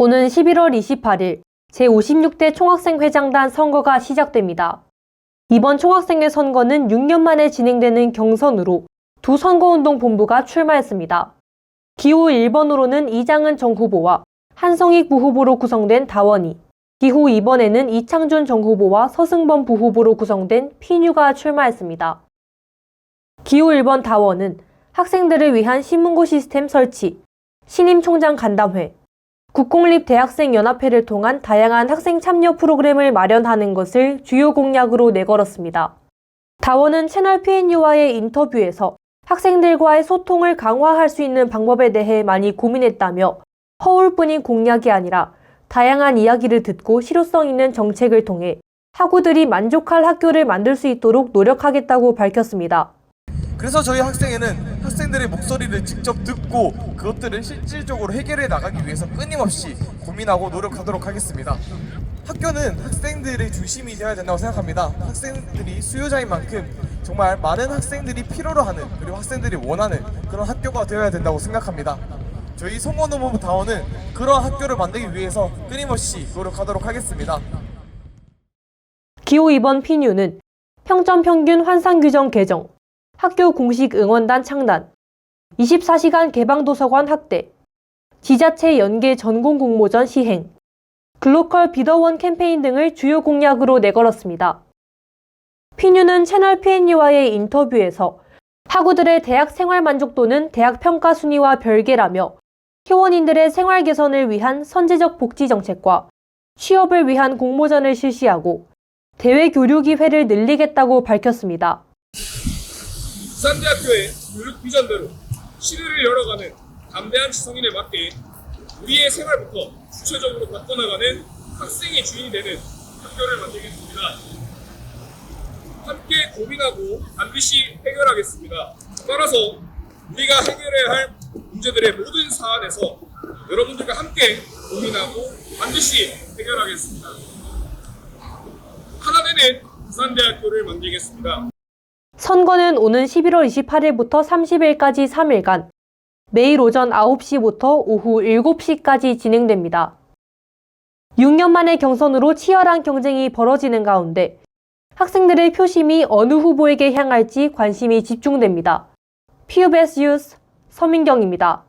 오는 11월 28일 제56대 총학생회장단 선거가 시작됩니다. 이번 총학생회 선거는 6년 만에 진행되는 경선으로 두 선거운동 본부가 출마했습니다. 기호 1번으로는 이장은 정 후보와 한성익 부후보로 구성된 다원이, 기호 2번에는 이창준 정 후보와 서승범 부후보로 구성된 피뉴가 출마했습니다. 기호 1번 다원은 학생들을 위한 신문고 시스템 설치, 신임 총장 간담회, 국공립 대학생 연합회를 통한 다양한 학생 참여 프로그램을 마련하는 것을 주요 공약으로 내걸었습니다. 다원은 채널 PNU와의 인터뷰에서 학생들과의 소통을 강화할 수 있는 방법에 대해 많이 고민했다며 허울뿐인 공약이 아니라 다양한 이야기를 듣고 실효성 있는 정책을 통해 학우들이 만족할 학교를 만들 수 있도록 노력하겠다고 밝혔습니다. 그래서 저희 학생회는 학생들의 목소리를 직접 듣고 그것들을 실질적으로 해결해 나가기 위해서 끊임없이 고민하고 노력하도록 하겠습니다. 학교는 학생들의 중심이 되어야 된다고 생각합니다. 학생들이 수요자인 만큼 정말 많은 학생들이 필요로 하는 그리고 학생들이 원하는 그런 학교가 되어야 된다고 생각합니다. 저희 성원노무부 다원은 그런 학교를 만들기 위해서 끊임없이 노력하도록 하겠습니다. 기호 2번 피뉴는 평점 평균 환산 규정 개정, 학교 공식 응원단 창단, 24시간 개방 도서관 확대, 지자체 연계 전공 공모전 시행, 글로컬 비더원 캠페인 등을 주요 공약으로 내걸었습니다. 피뉴는 채널 PNU와의 인터뷰에서 학우들의 대학 생활 만족도는 대학 평가 순위와 별개라며 회원인들의 생활 개선을 위한 선제적 복지 정책과 취업을 위한 공모전을 실시하고 대외 교류 기회를 늘리겠다고 밝혔습니다. 부산대학교의 교육 비전대로 시대를 열어가는 담대한 지성인에 맞게 우리의 생활부터 구체적으로 바꿔나가는 학생이 주인이 되는 학교를 만들겠습니다. 함께 고민하고 반드시 해결하겠습니다. 따라서 우리가 해결해야 할 문제들의 모든 사안에서 여러분들과 함께 고민하고 반드시 해결하겠습니다. 하나 되는 부산대학교를 만들겠습니다. 선거는 오는 11월 28일부터 30일까지 3일간 매일 오전 9시부터 오후 7시까지 진행됩니다. 6년 만의 경선으로 치열한 경쟁이 벌어지는 가운데 학생들의 표심이 어느 후보에게 향할지 관심이 집중됩니다. PUBS 뉴스 서민경입니다.